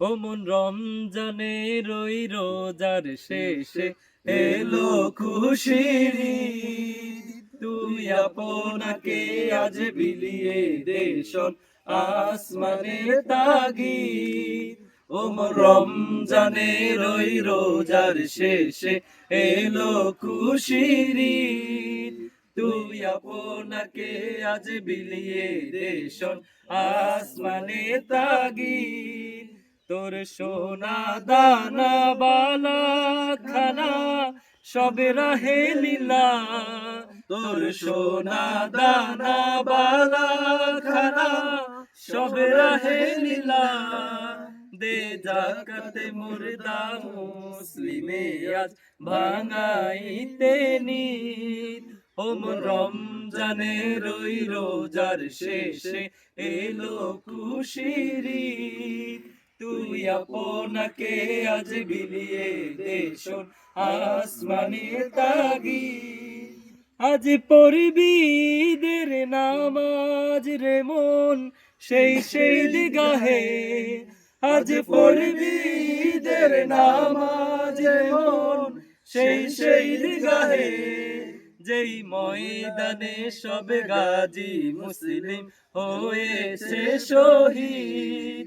ও মন রমজানে রই রোজার শেষে এলো খুশির ঈদ। তুই আপনাকে আজ বিলিয়ে দেশন আসমানের তাগি ও মন রমজানে রই রোজার শেষে এলো খুশির ঈদ। তুই আপনাকে আজ বিলিয়ে দেশন আসমানে তাগিদ তোর সোনা দানা, বালা খানা সবে রাহে লীলা। তোর সোনা দানা, বালা খানা সবে রাহে লীলা। দে জাকাতে মুর্দা মুসলিমে আজ ভাঙাইতে নিত। ওম রমজানে রই রোজার শেষে এলো খুশির আপনাকে আজ বিলিয়ে দেশন আসমানে তাগি। আজ পড়বি ঈদের নামাজ রে মন, সেই সেই দিগাহে। আজ পড়বি ঈদের নামাজ রে মন, সেই সেই দিগাহে। যেই ময়দানে সব গাজী মুসলিম হয়েছে শহীদ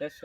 That's so